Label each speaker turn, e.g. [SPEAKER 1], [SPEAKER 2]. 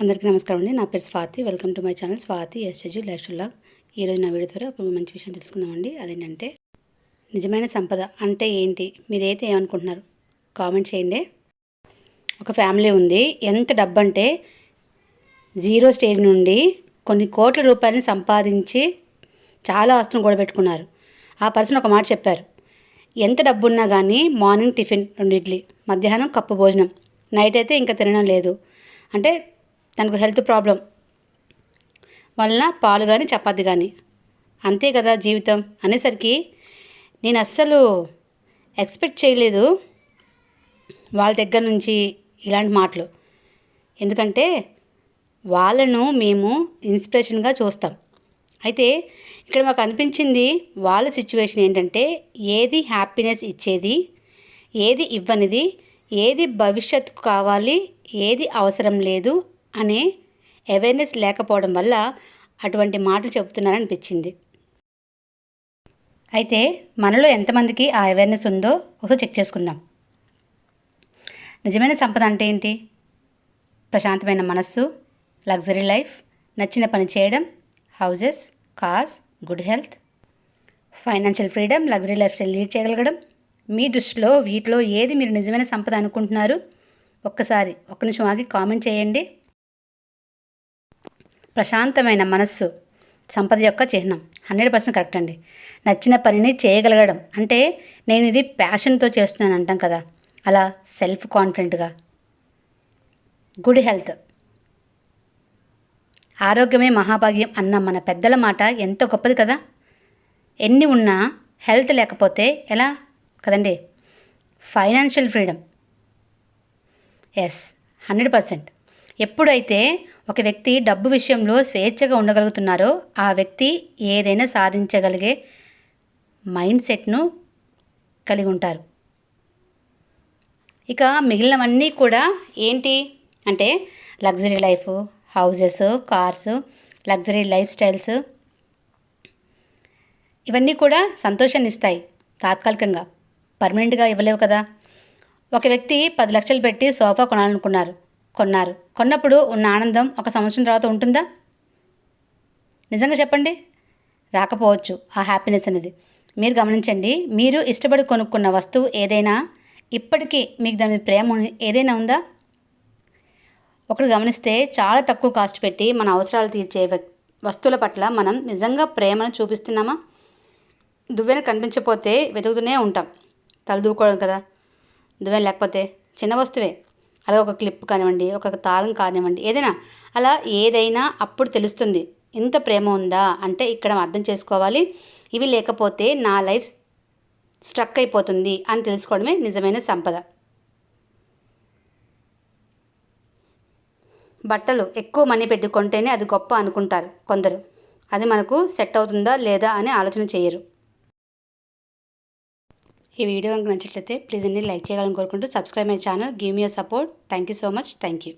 [SPEAKER 1] అందరికీ నమస్కారం అండి. నా పేరు Swathi. Welcome to my channel Swathi SAG life log. ఈరోజు నా వీడియో ద్వారా ఒక మంచి విషయం తెలుసుకుందామండి. అదేంటంటే నిజమైన సంపద అంటే ఏంటి? మీరైతే ఏమనుకుంటున్నారు? కామెంట్ చేయండి. ఒక ఫ్యామిలీ ఉంది. ఎంత డబ్బు అంటే జీరో స్టేజ్ నుండి కొన్ని కోట్ల రూపాయలని సంపాదించి చాలా అవసరం కూడా పెట్టుకున్నారు ఆ పర్సన్ ఒక మాట చెప్పారు. ఎంత డబ్బు ఉన్నా కానీ మార్నింగ్ టిఫిన్ రెండు ఇడ్లీ మధ్యాహ్నం కప్పు భోజనం. నైట్ అయితే ఇంకా తినడం లేదు. అంటే తనకు హెల్త్ ప్రాబ్లం వలన పాలు కానీ చపాతి కానీ అంతే కదా జీవితం. అనేసరికి నేను అస్సలు ఎక్స్పెక్ట్ చేయలేదు వాళ్ళ దగ్గర నుంచి ఇలాంటి మాటలు. ఎందుకంటే వాళ్ళను మేము ఇన్స్పిరేషన్గా చూస్తాం. అయితే ఇక్కడ మాకు అనిపించింది వాళ్ళ సిచ్యువేషన్ ఏంటంటే ఏది హ్యాపీనెస్ ఇచ్చేది ఏది ఇవ్వనిది ఏది భవిష్యత్తుకు కావాలి ఏది అవసరం లేదు అనే అవేర్నెస్ లేకపోవడం వల్ల అటువంటి మాటలు చెబుతున్నారనిపించింది. అయితే మనలో ఎంతమందికి ఆ అవేర్నెస్ ఉందో ఒకసారి చెక్ చేసుకుందాం. నిజమైన సంపద అంటే ఏంటి? ప్రశాంతమైన మనస్సు లగ్జరీ లైఫ్ నచ్చిన పని చేయడం houses cars good health financial freedom luxury lifestyle lead చేయగలగడం. మీ దృష్టిలో వీటిలో ఏది మీరు నిజమైన సంపద అనుకుంటున్నారు? ఒక్కసారి ఒక్క నిమిషం ఆగి కామెంట్ చేయండి. ప్రశాంతమైన మనస్సు సంపద యొక్క చిహ్నం. హండ్రెడ్ పర్సెంట్ కరెక్ట్ అండి. నచ్చిన పనిని చేయగలగడం. అంటే నేను ఇది ప్యాషన్తో చేస్తున్నాను అంటాం కదా. అలా సెల్ఫ్ కాన్ఫిడెంట్గా. Good health. ఆరోగ్యమే మహాభాగ్యం అన్న మన పెద్దల మాట ఎంత గొప్పది కదా. ఎన్ని ఉన్నా హెల్త్ లేకపోతే ఎలా కదండి? Financial freedom. Yes hundred percent. ఎప్పుడైతే ఒక వ్యక్తి డబ్బు విషయంలో స్వేచ్ఛగా ఉండగలుగుతున్నారో ఆ వ్యక్తి ఏదైనా సాధించగలిగే మైండ్ సెట్ను కలిగి ఉంటారు. ఇక మిగిలినవన్నీ కూడా ఏంటి? అంటే luxury life houses cars luxury lifestyles ఇవన్నీ కూడా సంతోషాన్ని ఇస్తాయి తాత్కాలికంగా. పర్మనెంట్గా ఇవ్వలేవు కదా. ఒక వ్యక్తి పది లక్షలు పెట్టి సోఫా కొనాలనుకున్నారు. కొన్నారు. కొన్నప్పుడు ఉన్న ఆనందం ఒక సంవత్సరం తర్వాత ఉంటుందా? నిజంగా చెప్పండి. రాకపోవచ్చు. ఆ హ్యాపీనెస్ అనేది. మీరు గమనించండి. మీరు ఇష్టపడి కొనుక్కున్న వస్తువు ఏదైనా ఇప్పటికీ మీకు దాని ప్రేమ ఏదైనా ఉందా? ఒకటి గమనిస్తే చాలా తక్కువ కాస్ట్ పెట్టి మన అవసరాలు తీర్చే వస్తువుల పట్ల మనం నిజంగా ప్రేమను చూపిస్తున్నామా? దువ్వెన కనిపించకపోతే వెతుకుతూనే ఉంటాం. తలదూకోవడం కదా. దువ్వెన లేకపోతే చిన్న వస్తువే. అలా ఒక క్లిప్ కానివ్వండి ఒక తాళం కానివ్వండి ఏదైనా అలా ఏదైనా అప్పుడు తెలుస్తుంది. ఇంత ప్రేమ ఉందా? అంటే ఇక్కడ అర్థం చేసుకోవాలి. ఇవి లేకపోతే నా లైఫ్ స్ట్రక్ అయిపోతుంది అని తెలుసుకోవడమే నిజమైన సంపద. బట్టలు ఎక్కువ మనీ పెట్టుకుంటేనే అది గొప్ప అనుకుంటారు కొందరు. అది మనకు సెట్ అవుతుందా లేదా అని ఆలోచన చేయరు. ఈ వీడియో కనుక నచ్చినట్లయితే ప్లీజ్ అన్ని లైక్ చేయాలని కోరుకుంటూ subscribe my channel give me support thank you so much thank you